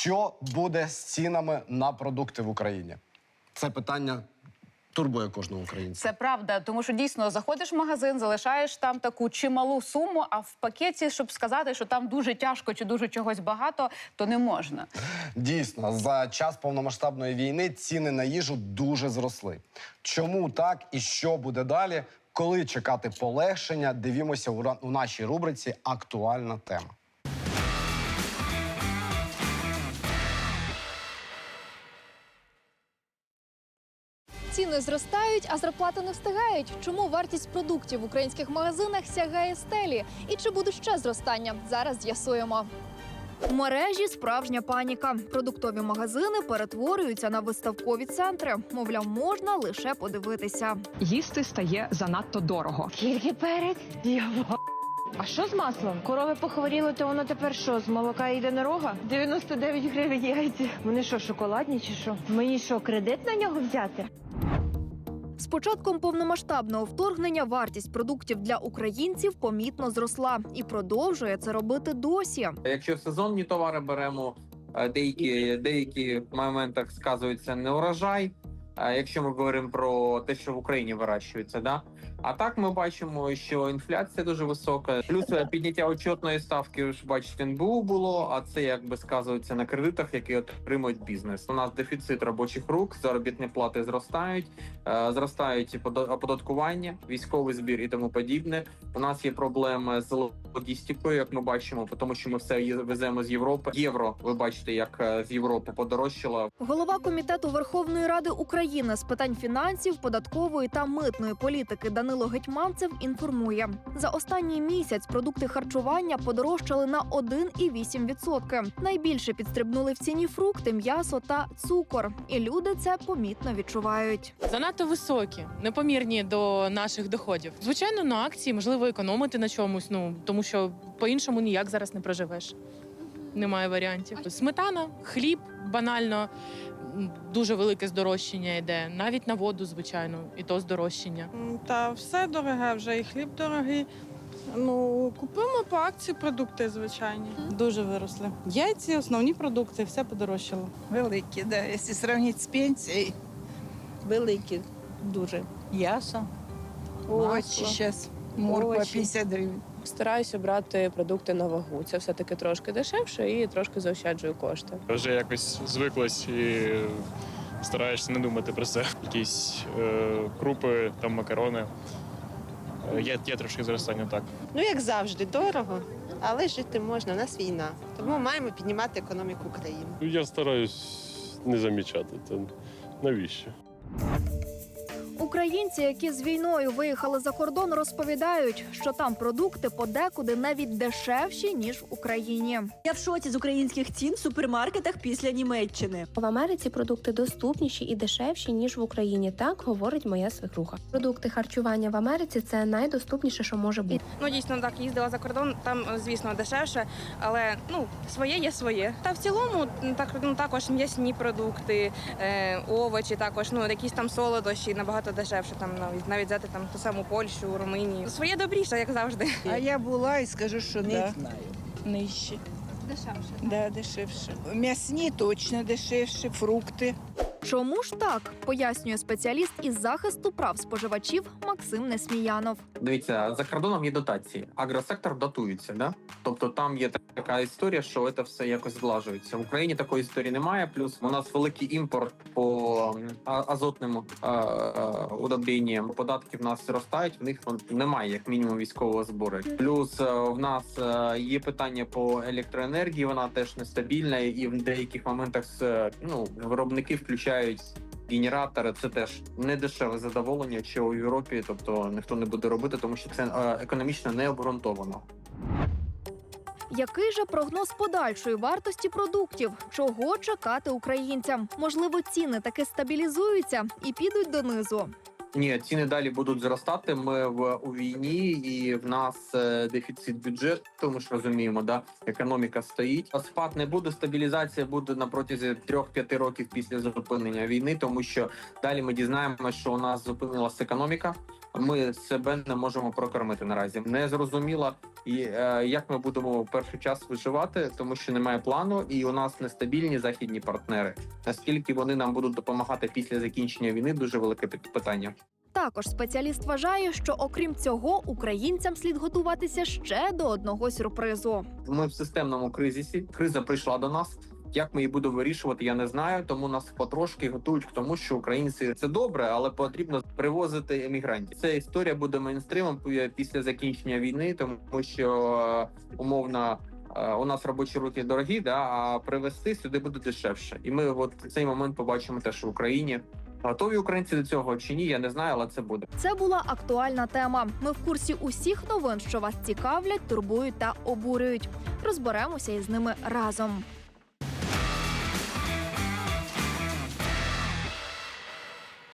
Що буде з цінами на продукти в Україні? Це питання турбує кожного українця. Це правда, тому що дійсно заходиш в магазин, залишаєш там таку чималу суму, а в пакеті, щоб сказати, що там дуже тяжко чи дуже чогось багато, то не можна. Дійсно, за час повномасштабної війни ціни на їжу дуже зросли. Чому так і що буде далі? Коли чекати полегшення? Дивімося у нашій рубриці Актуальна тема. Ціни зростають, а зарплати не встигають. Чому вартість продуктів в українських магазинах сягає стелі? І чи буде ще зростання? Зараз з'ясуємо. У мережі справжня паніка. Продуктові магазини перетворюються на виставкові центри. Мовляв, можна лише подивитися. їсти стає занадто дорого. Тільки перед Його. А що з маслом? Корови похворіли, то воно тепер що? З молока йде дорога? 99 гривень яйця. Вони що, шоколадні чи що? Мені що, кредит на нього взяти? З початком повномасштабного вторгнення вартість продуктів для українців помітно зросла і продовжує це робити досі. Якщо сезонні товари беремо, е, деякі деякі в моментах сказується не урожай. А якщо ми говоримо про те, що в Україні вирощується, да а так ми бачимо, що інфляція дуже висока. Плюс е, підняття учетної ставки ви ж бачите, НБУ було. А це якби сказується на кредитах, які отримують бізнес. У нас дефіцит робочих рук, заробітні плати зростають, е, зростають оподаткування, військовий збір і тому подібне. У нас є проблеми з логістикою, як ми бачимо, тому що ми все веземо з Європи. Євро, ви бачите, як е, з Європи подорожчало. Голова комітету Верховної Ради України з питань фінансів, податкової та митної політики Данило Гетьманцев інформує: за останній місяць продукти харчування подорожчали на 1,8%. Найбільше підстрибнули в ціні фрукти, м'ясо та цукор. І люди це помітно відчувають. занадто високі, непомірні до наших доходів. Звичайно, на акції можливо економити на чомусь. Ну тому що по-іншому ніяк зараз не проживеш. Немає варіантів. Сметана, хліб банально дуже велике здорожчання йде. Навіть на воду, звичайно, і то здорожчання. Та все дороге вже і хліб дорогий. Ну, купуємо по акції продукти звичайні. Дуже виросли. Яйці, основні продукти, все подорожчало. Великі, да. Якщо сравнити з пенсією, великі дуже. М'ясо, овочі зараз, морква 50 гривень. Стараюся брати продукти на вагу. Це все таки трошки дешевше і трошки заощаджую кошти. Вже якось звиклась і стараєшся не думати про це. Якісь е, крупи, там макарони. Е, Є, є трошки зростання, так. Ну, як завжди, дорого, але жити можна, у нас війна. Тому маємо піднімати економіку країни. Я стараюсь не замічати. Та навіщо? Українці, які з війною виїхали за кордон, розповідають, що там продукти подекуди навіть дешевші ніж в Україні. Я в шоці з українських цін в супермаркетах після Німеччини. В Америці продукти доступніші і дешевші ніж в Україні. Так говорить моя свекруха. Продукти харчування в Америці це найдоступніше, що може бути. Ну, дійсно, так, їздила за кордон, там, звісно, дешевше, але ну, своє є своє. Та в цілому так, ну, також м'ясні продукти, е, овочі, також, ну, якісь там солодощі набагато дешевше, там навіть навіть взяти там ту саму Польщу, Румунію. Своє добріше, як завжди. А я була і скажу, що не знаю. Нижче. Дешевше. Да, дешевше. М'ясні точно дешевше, фрукти. Чому ж так пояснює спеціаліст із захисту прав споживачів Максим Несміянов. Дивіться, за кордоном є дотації. Агросектор дотується, да? Тобто там є така історія, що це все якось зглажується. В Україні такої історії немає. Плюс у нас великий імпорт по азотним е, е, удобренням. Податки в нас зростають, в них немає як мінімум військового збору. Плюс е, в нас є питання по електроенергії, вона теж нестабільна, і в деяких моментах ну, виробники включають. Генератори це теж не дешеве задоволення, що у Європі, тобто ніхто не буде робити, тому що це е, економічно не обґрунтовано. Який же прогноз подальшої вартості продуктів? Чого чекати українцям? Можливо, ціни таки стабілізуються і підуть донизу. Ні, ціни далі будуть зростати. Ми в у війні, і в нас е, дефіцит бюджету. Ми ж розуміємо, да економіка стоїть. Спад не буде. Стабілізація буде на протязі 3-5 років після зупинення війни, тому що далі ми дізнаємося, що у нас зупинилася економіка. Ми себе не можемо прокормити наразі. Не зрозуміло, і е, як ми будемо в перший час виживати, тому що немає плану, і у нас нестабільні західні партнери. Наскільки вони нам будуть допомагати після закінчення війни, дуже велике пит- питання. Також спеціаліст вважає, що окрім цього, українцям слід готуватися ще до одного сюрпризу. Ми в системному кризисі. Криза прийшла до нас. Як ми її будемо вирішувати, я не знаю. Тому нас потрошки готують к тому, що українці це добре, але потрібно привозити емігрантів. Ця історія буде мейнстримом після закінчення війни, тому що е, умовно. е, У нас робочі руки дорогі, да а привезти сюди буде дешевше, і ми от цей момент побачимо теж в Україні. Готові українці до цього чи ні? Я не знаю, але це буде. Це була актуальна тема. Ми в курсі усіх новин, що вас цікавлять, турбують та обурюють. Розберемося із ними разом.